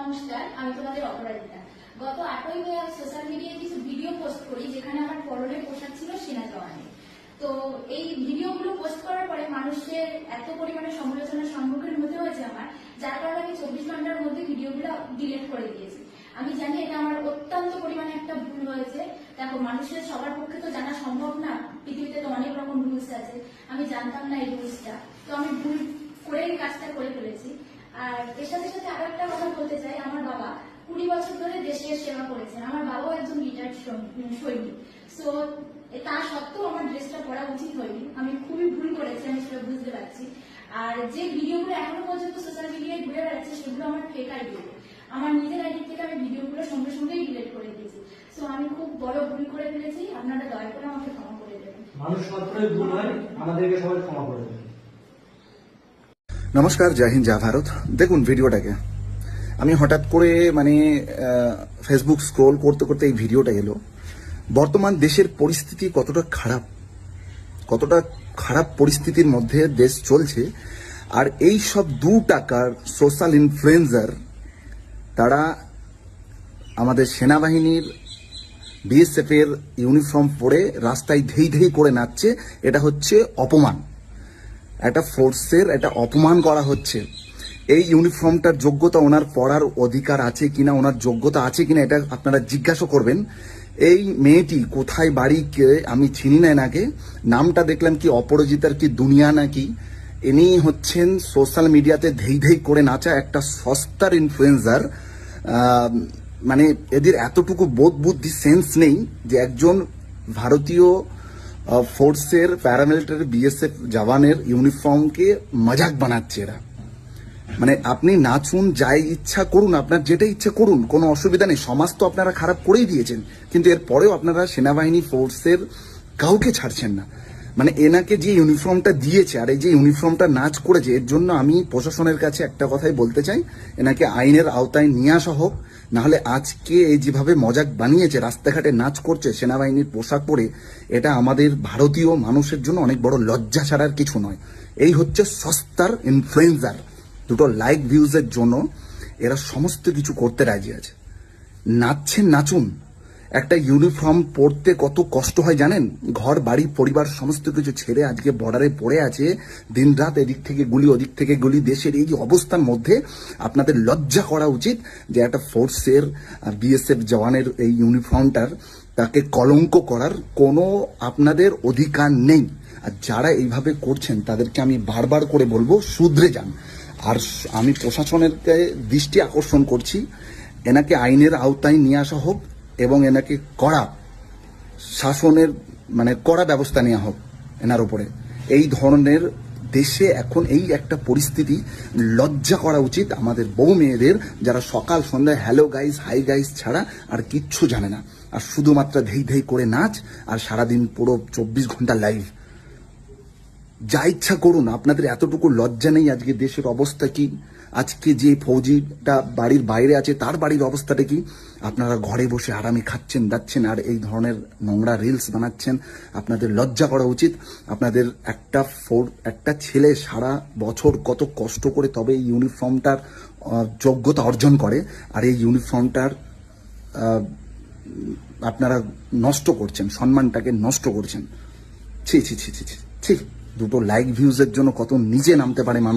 নমস্কার, আমি তোমাদের অপরাধিতা গত আটই মে আমি সোশ্যাল মিডিয়ায় কিছু ভিডিও পোস্ট করি, যেখানে আমার পরনের পোশাক ছিল সেনা জওয়ানের। তো এই ভিডিওগুলো পোস্ট করার পরে মানুষের এত পরিমাণে সমালোচনার সম্মুখীন হতে হয়েছে আমার, যার কারণে আমি চব্বিশ ঘণ্টার মধ্যে ভিডিওগুলো ডিলিট করে দিয়েছি। আমি জানি এটা আমার অত্যন্ত পরিমাণে একটা ভুল হয়েছে। দেখো, মানুষের সবার পক্ষে তো জানা সম্ভব না, পৃথিবীতে তো অনেক রকম রুলস আছে। আমি জানতাম না এই রুলসটা তো আমি ভুল করে কাজটা করে ফেলেছি। আর এর সাথে সাথে আরও একটা কথা বলতে চাই আমার বাবা কুড়ি বছর ধরে দেশের সেবা করেছেন। আমার বাবাও একজন রিটায়ার্ড সৈনিক। সো তা সত্ত্বেও আমার ড্রেসটা পরা উচিত হয়নি। আমি খুবই ভুল করেছি আমি সেটা বুঝতে পারছি। আর যে ভিডিওগুলো এখনও পর্যন্ত সোশ্যাল মিডিয়ায় ঘুরে বেড়াচ্ছে সেগুলো আমার ফেক আইডিও আমার নিজের আইডি থেকে আমি ভিডিওগুলো সঙ্গে সঙ্গেই ডিলিট করে দিয়েছি। সো আমি খুব বড় ভুল করে ফেলেছি। আপনারা দয়া করে আমাকে ক্ষমা করে দেবেন। মানুষ মাত্রই ভুল হয় আমাদেরকে সবাই ক্ষমা করে দেবে নমস্কার জয় হিন্দ জয় ভারত। দেখুন ভিডিওটাকে। আমি হঠাৎ করে মানে ফেসবুক স্ক্রোল করতে করতে এই ভিডিওটা এলো। বর্তমান দেশের পরিস্থিতি কতটা খারাপ? কতটা খারাপ পরিস্থিতির মধ্যে দেশ চলছে? আর এই সব দু টাকার সোশ্যাল ইনফ্লুয়েন্সার তারা আমাদের সেনাবাহিনীর বিএসএফ এর ইউনিফর্ম পরে রাস্তায় ধেই ধেই করে নাচছে। এটা হচ্ছে অপমান। একটা ফোর্সের একটা অপমান করা হচ্ছে। এই ইউনিফর্মটার যোগ্যতা ওনার পড়ার অধিকার আছে কিনা, ওনার যোগ্যতা আছে কিনা এটা আপনারা জিজ্ঞাসা করবেন। এই মেয়েটি কোথায়, বাড়ি, কে, আমি চিনি না এনাকে নামটা দেখলাম কি অপরাজিতার কি দুনিয়া নাকি? ইনি হচ্ছেন সোশ্যাল মিডিয়াতে ধেই ধেই করে নাচা একটা সস্তার ইনফ্লুয়েন্সার মানে এদের এতটুকু বোধ বুদ্ধি সেন্স নেই যে একজন ভারতীয় ফোর্সের প্যারামিলিটারি বিএসএফ জওয়ানের ইউনিফর্মকে মজাক বানাচ্ছে এরা। মানে আপনি নাচুন, যাই ইচ্ছা করুন, আপনার যেটা ইচ্ছা করুন, কোনো অসুবিধা নেই, সমাজ তো আপনারা খারাপ করেই দিয়েছেন। কিন্তু এর পরেও আপনারা সেনাবাহিনী ফোর্সের কাউকে ছাড়ছেন না। মানে এনাকে যে ইউনিফর্মটা দিয়েছে আর এই যে ইউনিফর্মটা নাচ করেছে, এর জন্য আমি প্রশাসনের কাছে একটা কথাই বলতে চাই। এনাকে আইনের আওতায় নিয়ে আসা হোক, নাহলে আজকে এই যেভাবে মজাক বানিয়েছে, রাস্তাঘাটে নাচ করছে, সেনাবাহিনীর পোশাক পরে, এটা আমাদের ভারতীয় মানুষের জন্য অনেক বড় লজ্জা ছাড়ার কিছু নয়। এই হচ্ছে সস্তার ইনফ্লুয়েন্সার দুটো লাইক ভিউজের জন্য এরা সমস্ত কিছু করতে রাজি আছে। নাচছেন, নাচুন। একটা ইউনিফর্ম পরতে কত কষ্ট হয় জানেন? ঘর, বাড়ি, পরিবার সমস্ত কিছু ছেড়ে আজকে বর্ডারে পড়ে আছে। দিনরাত এদিক থেকে গুলি, ওদিক থেকে গুলি। দেশের এই অবস্থার মধ্যে আপনাদের লজ্জা করা উচিত যে একটা ফোর্সের বিএসএফ জওয়ানের এই ইউনিফর্মটার তাকে কলঙ্ক করার কোনো আপনাদের অধিকার নেই। আর যারা এইভাবে করছেন, তাদেরকে আমি বারবার করে বলব, শুধরে যান। আর আমি প্রশাসনের দৃষ্টি আকর্ষণ করছি। এনাকে আইনের আওতায় নিয়ে আসা হোক এবং এনাকে কড়া শাসনের মানে কড়া ব্যবস্থা নেওয়া হোক এনার উপরে। এই ধরনের দেশে এখন এই একটা পরিস্থিতি লজ্জা করা উচিত আমাদের বউ মেয়েদের যারা সকাল সন্ধ্যায় হ্যালো গাইস হাই গাইস ছাড়া আর কিচ্ছু জানে না। আর শুধুমাত্র ধেই ধেই করে নাচ আর সারাদিন পুরো চব্বিশ ঘণ্টা লাইভ যা ইচ্ছা করুন, আপনাদের এতটুকু লজ্জা নেই আজকে দেশের অবস্থা কি? আজকে যে ফৌজিটা বাড়ির বাইরে আছে, তার বাড়ির অবস্থাটা কি? আপনারা ঘরে বসে আরামে খাচ্ছেন, দাচ্ছেন, আর এই ধরনের নোংরা রিলস বানাচ্ছেন। আপনাদের লজ্জা করা উচিত। আপনাদের একটা ফোর, একটা ছেলে সারা বছর কত কষ্ট করে তবে এই ইউনিফর্মটার যোগ্যতা অর্জন করে, আর এই ইউনিফর্মটার আপনারা নষ্ট করছেন, সম্মানটাকে নষ্ট করছেন। ছি ছি ছি ছি ছি ছি। দুটো লাইক ভিউজের জন্য কত নিজে নামতে পারে মানুষ।